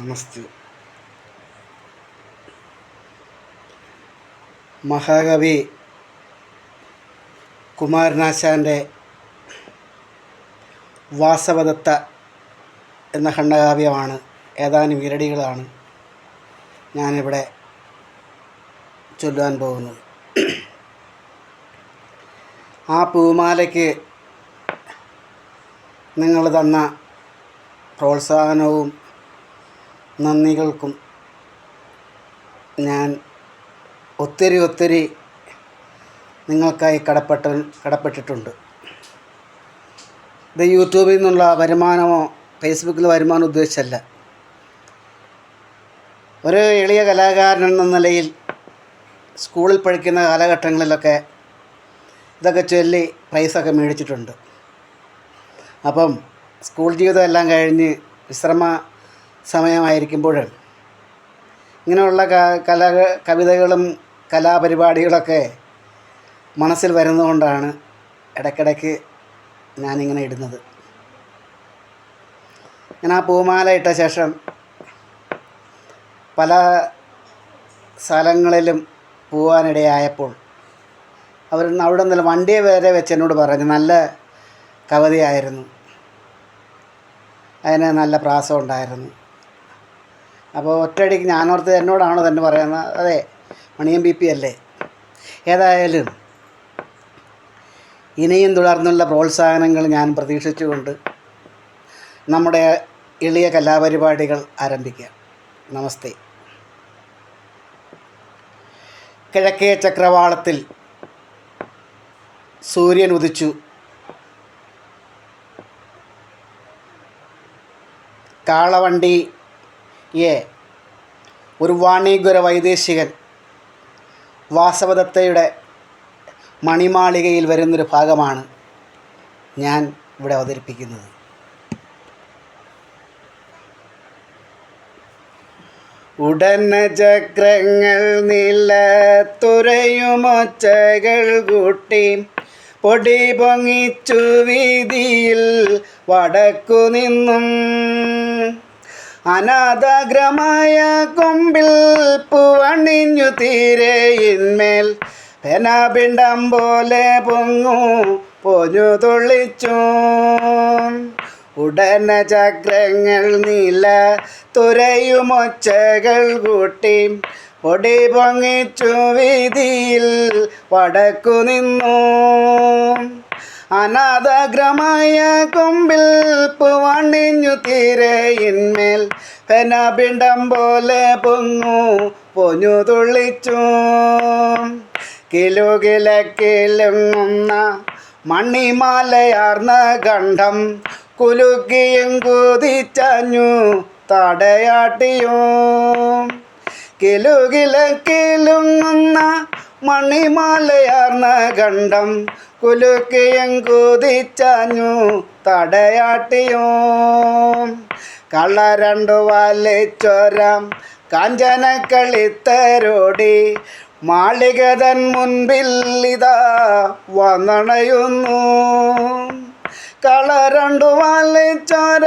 നമസ്തേ. മഹാകവി കുമാരനാശാന്റെ വാസവദത്ത എന്ന ഖണ്ഡകാവ്യമാണ് ഏതാനും ഇരടികളാണ് ഞാനിവിടെ ചൊല്ലുവാൻ പോകുന്നത്. ആ പൂമാലയ്ക്ക് നിങ്ങൾ തന്ന പ്രോത്സാഹനവും നന്ദികൾക്കും ഞാൻ ഒത്തിരി ഒത്തിരി നിങ്ങൾക്കായി കടപ്പെട്ട കടപ്പെട്ടിട്ടുണ്ട്. ഇത് യൂട്യൂബിൽ നിന്നുള്ള വരുമാനമോ ഫേസ്ബുക്കിൽ വരുമാനം ഉദ്ദേശിച്ചല്ല. ഒരു എളിയ കലാകാരൻ എന്ന നിലയിൽ സ്കൂളിൽ പഠിക്കുന്ന കാലഘട്ടങ്ങളിലൊക്കെ ഇതൊക്കെ ചൊല്ലി പ്രൈസൊക്കെ മേടിച്ചിട്ടുണ്ട്. അപ്പം സ്കൂൾ ജീവിതം എല്ലാം കഴിഞ്ഞ് വിശ്രമ സമയമായിരിക്കുമ്പോൾ ഇങ്ങനെയുള്ള കല കവിതകളും കലാപരിപാടികളൊക്കെ മനസ്സിൽ വരുന്നതുകൊണ്ടാണ് ഇടയ്ക്കിടയ്ക്ക് ഞാനിങ്ങനെ ഇടുന്നത്. ഞാൻ ആ പൂമാല ഇട്ട ശേഷം പല സ്ഥലങ്ങളിലും പോവാനിടയായപ്പോൾ അവർ അവിടെ നിന്ന് വണ്ടിയെ വരെ വെച്ച് എന്നോട് പറഞ്ഞു. നല്ല കവിതയായിരുന്നു. അതിന് നല്ല പ്രാസം ഉണ്ടായിരുന്നു അപ്പോൾ ഒറ്റയടിക്ക് ഞാനോർത്ത് എന്നോടാണോ തന്നെ പറയുന്നത്? അതെ മണിയൻ ബി പി അല്ലേ? ഏതായാലും ഇനിയും തുടർന്നുള്ള പ്രോത്സാഹനങ്ങൾ ഞാൻ പ്രതീക്ഷിച്ചുകൊണ്ട് നമ്മുടെ എളിയ കലാപരിപാടികൾ ആരംഭിക്കാം. നമസ്തേ. കിഴക്കേ ചക്രവാളത്തിൽ സൂര്യൻ ഉദിച്ചു. കാളവണ്ടിയെ ഒരു വാണിജ്യര വൈദേശികൻ. വാസവദത്തയുടെ മണിമാളികയിൽ വരുന്നൊരു ഭാഗമാണ് ഞാൻ ഇവിടെ അവതരിപ്പിക്കുന്നത്. ഉടനെ ചക്രങ്ങൾ നിലത്തുരയുമൊച്ചകൾ കൂട്ടി പൊടി പൊങ്ങിച്ചു വീതിയിൽ വടക്കു നിന്നും അനാഥാഗ്രമായ കൊമ്പിൽ പൂവണിഞ്ഞു തീരെയിന്മേൽ പെനാപിണ്ടം പോലെ പൊങ്ങു പൊഞ്ഞു തുള്ളിച്ചു. ഉടനെ ചക്രങ്ങൾ നീല തുരയുമൊച്ചകൾ കൂട്ടി പൊടി പൊങ്ങിച്ചു വീതിയിൽ വടക്കു നിന്നു. അനാഥഗ്രമായ കൊമ്പിൽ പൂവണിഞ്ഞു തീരയിന്മേൽ പെനപിണ്ടം പോലെ പൊങ്ങു പൊഞ്ഞു തുള്ളിച്ചു. കിലുകിലക്കിലുങ്ങുന്ന മണിമാലയാർന്ന കണ്ഠം കുലുക്കിയും കുതിച്ചഞ്ഞു തടയാട്ടിയോ? കിലുകിലക്കിലുങ്ങുന്ന മണിമാലയാർന്ന കണ്ഠം കുലുക്കിയും കുതിച്ചഞ്ഞു തടയാട്ടിയോ. കള്ള രണ്ടു വലിച്ചൊരം കാഞ്ചന കളിത്തരോടി മാളികതൻ മുൻപിൽ ഇതാ വന്നണയുന്നു. കള രണ്ടു വലിച്ചൊര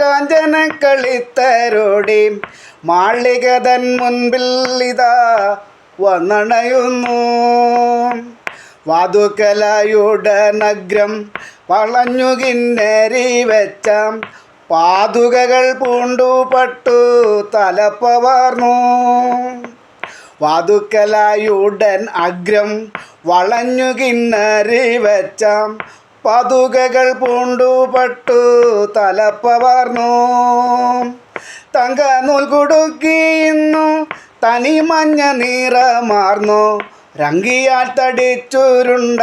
കാഞ്ചന കളിത്തരോടി മാളികതൻ മുൻപിൽ ഇതാ വന്നണയുന്നു. വാതുക്കലയുടനഗ്രം വളഞ്ഞു കിന്നരി വെച്ച. പാതുകകൾ പൂണ്ടുപട്ടു തലപ്പവാർന്നു. വാതുക്കലായുടൻ അഗ്രം വളഞ്ഞു കിന്നരി വെച്ച. പതുകകൾ പൂണ്ടുപട്ടു തലപ്പവാർന്നു. തങ്ക നൂൽ കുടുക്കിയിരുന്നു തനി മഞ്ഞ നിറമാർന്നു. രംഗിയാൽ തടിച്ചുരുണ്ട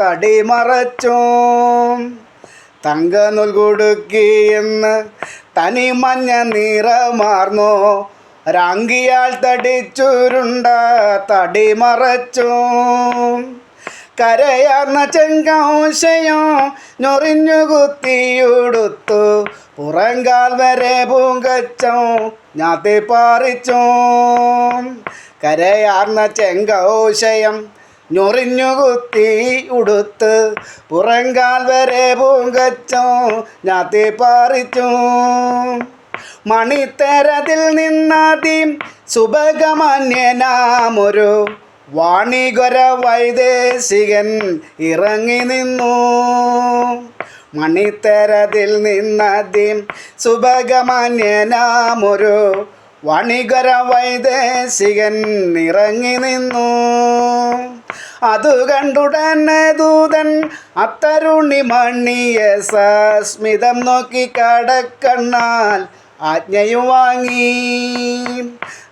തടി മറച്ചോ. തങ്ക നൂൽ കൊടുക്കിയെന്ന് തനി മഞ്ഞ നിറമാർന്നു. രംഗിയാൽ തടിച്ചുരുണ്ട തടി മറച്ചോ. കരയാർന്ന ചെങ്കൗശയോ ഞൊറിഞ്ഞു കുത്തിയുടുത്തു. പുറങ്കാൽ വരെ പൂങ്കച്ചോ ഞാത്തി പാറിച്ചു. കരയാർന്ന ചെങ്കോശയം ഞൊറിഞ്ഞു കുത്തി ഉടുത്ത് പുറങ്കാൽ വരെ പൂങ്കച്ചോ ഞാത്തി പാറിച്ചു. മണിത്തരതിൽ നിന്നാദ്യം സുഭഗമാന്യനാമൊരു വാണികൊര വൈദേശികൻ ഇറങ്ങി നിന്നു. മണിത്തരതിൽ നിന്നാദ്യം സുഭഗമാന്യനാമൊരു വണികര വൈദേശികൻ ഇറങ്ങി നിന്നു. അതു കണ്ടുടനെ ദൂതൻ അത്തരുണി മണ്ണിയ സസ്മിതം നോക്കി കടക്കണ്ണാൽ ആജ്ഞയും വാങ്ങി.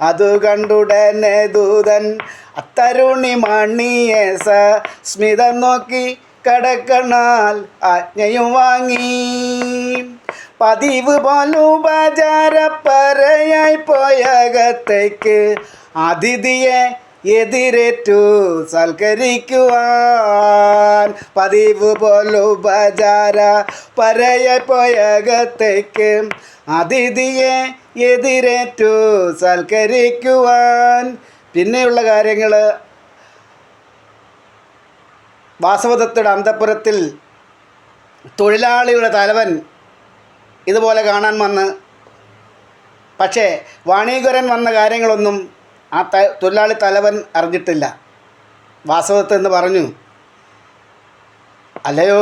അതു കണ്ടുടനെ ദൂതൻ അത്തരുണി മണ്ണിയ സസ്മിതം നോക്കി കടക്കണ്ണാൽ ആജ്ഞയും വാങ്ങി. പതിവ് പോലുപചാരപ്പരയായി പോയകത്തേക്ക് അതിഥിയെ എതിരേറ്റു സൽക്കരിക്കുവാൻ. പതിവ് പോലുപചാര പരയായി പോയകത്തേക്ക് അതിഥിയെ എതിരേറ്റു സൽക്കരിക്കുവാൻ. പിന്നെയുള്ള കാര്യങ്ങൾ വാസവദത്തയുടെ അന്തപുരത്തിൽ തൊഴിലാളിയുടെ തലവൻ ഇതുപോലെ കാണാൻ വന്ന്. പക്ഷേ വാണീകരൻ വന്ന കാര്യങ്ങളൊന്നും ആ ത തൊഴിലാളി തലവൻ അറിഞ്ഞിട്ടില്ല. വാസ്തവത്തിൽ എന്ന് പറഞ്ഞു. അല്ലയോ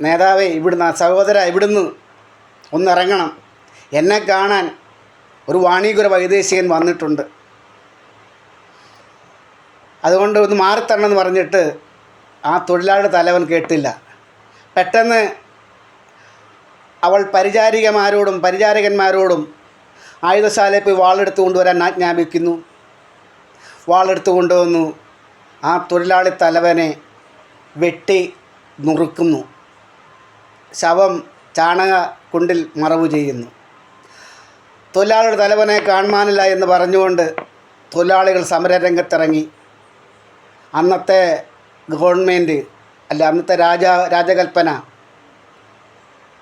നേതാവേ ഇവിടുന്ന് സഹോദര ഇവിടുന്ന് ഒന്നിറങ്ങണം. എന്നെ കാണാൻ ഒരു വാണീകുര വൈദേശികൻ വന്നിട്ടുണ്ട്. അതുകൊണ്ട് ഒന്ന് മാറിത്തരണമെന്ന് പറഞ്ഞിട്ട് ആ തൊഴിലാളി തലവൻ കേട്ടില്ല. പെട്ടെന്ന് അവൾ പരിചാരികമാരോടും പരിചാരകന്മാരോടും ആയുധശാലയിൽ പോയി വാളെടുത്ത് കൊണ്ടുവരാൻ ആജ്ഞാപിക്കുന്നു. വാളെടുത്ത് കൊണ്ടുവന്നു. ആ തൊഴിലാളി തലവനെ വെട്ടി നുറുക്കുന്നു. ശവം ചാണക കുണ്ടിൽ മറവ് ചെയ്യുന്നു. തൊഴിലാളിയുടെ തലവനെ കാണുവാനില്ല എന്ന് പറഞ്ഞുകൊണ്ട് തൊഴിലാളികൾ സമരരംഗത്തിറങ്ങി. അന്നത്തെ ഗവൺമെന്റ് അല്ല അന്നത്തെ രാജ രാജകൽപ്പന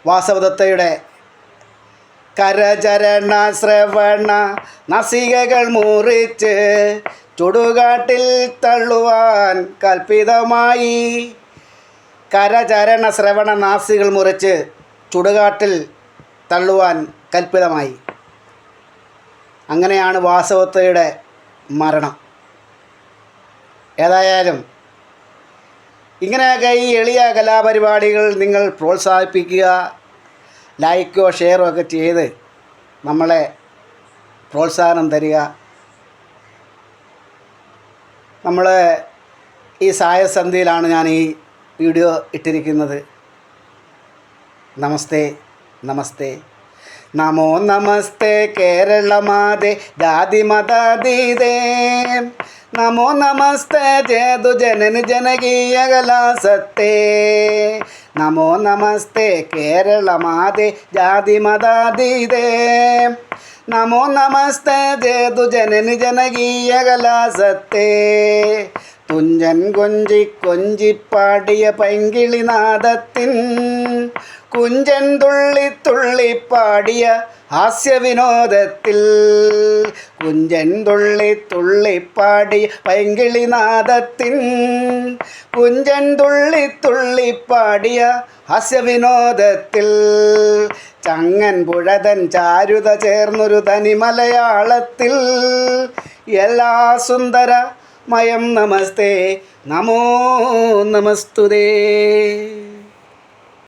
വാസവദത്തയുടെ കരചരണ ശ്രവണ നസികകൾ മുറിച്ച് ചുടുകാട്ടിൽ തള്ളുവാൻ കൽപ്പിതമായി. കരചരണ ശ്രവണ നാസികൾ മുറിച്ച് ചുടുകാട്ടിൽ തള്ളുവാൻ കൽപ്പിതമായി. അങ്ങനെയാണ് വാസവത്തയുടെ മരണം. ഏതായാലും ഇങ്ങനെയൊക്കെ ഈ എളിയ കലാപരിപാടികൾ നിങ്ങൾ പ്രോത്സാഹിപ്പിക്കുക ലൈക്കോ ഷെയറോ ഒക്കെ ചെയ്ത് നമ്മളെ പ്രോത്സാഹനം തരിക. നമ്മൾ ഈ സായസന്ധിയിലാണ് ഞാൻ ഈ വീഡിയോ ഇട്ടിരിക്കുന്നത്. നമസ്തേ നമസ്തേ. നമോ നമസ്തേ. കേരളമാതേ ജാതി ನಮೋ ನಮಸ್ತೆ ಜೇದು ಜನನ ಜನಗೀಯಗಲ ಸತ್ತೆ. ನಮೋ ನಮಸ್ತೆ, ಕೇರಳ ಮಾತೆ ಜಾದಿ ಮದಾದಿದೆ ನಮೋ ನಮಸ್ತೆ ಜೇದು ಜನನ ಜನಗೀಯಗಲ ಸತ್ತೆ. തുഞ്ചൻ കൊഞ്ചി കൊഞ്ചിപ്പാടിയ പൈങ്കിളിനാദത്തിൻ കുഞ്ചൻ തുള്ളി തുള്ളി പാടിയ ഹാസ്യവിനോദത്തിൽ കുഞ്ചൻ തുള്ളി തുള്ളി പാടിയ പൈങ്കിളിനാദത്തിൻ കുഞ്ചൻ തുള്ളി തുള്ളി പാടിയ ഹാസ്യവിനോദത്തിൽ. ചങ്ങൻ പുഴതൻ ചാരുത ചേർന്നൊരു തനി മലയാളത്തിൽ എല്ലാ സുന്ദര മയം നമസ്തേ. നമോ നമസ്തുതേ.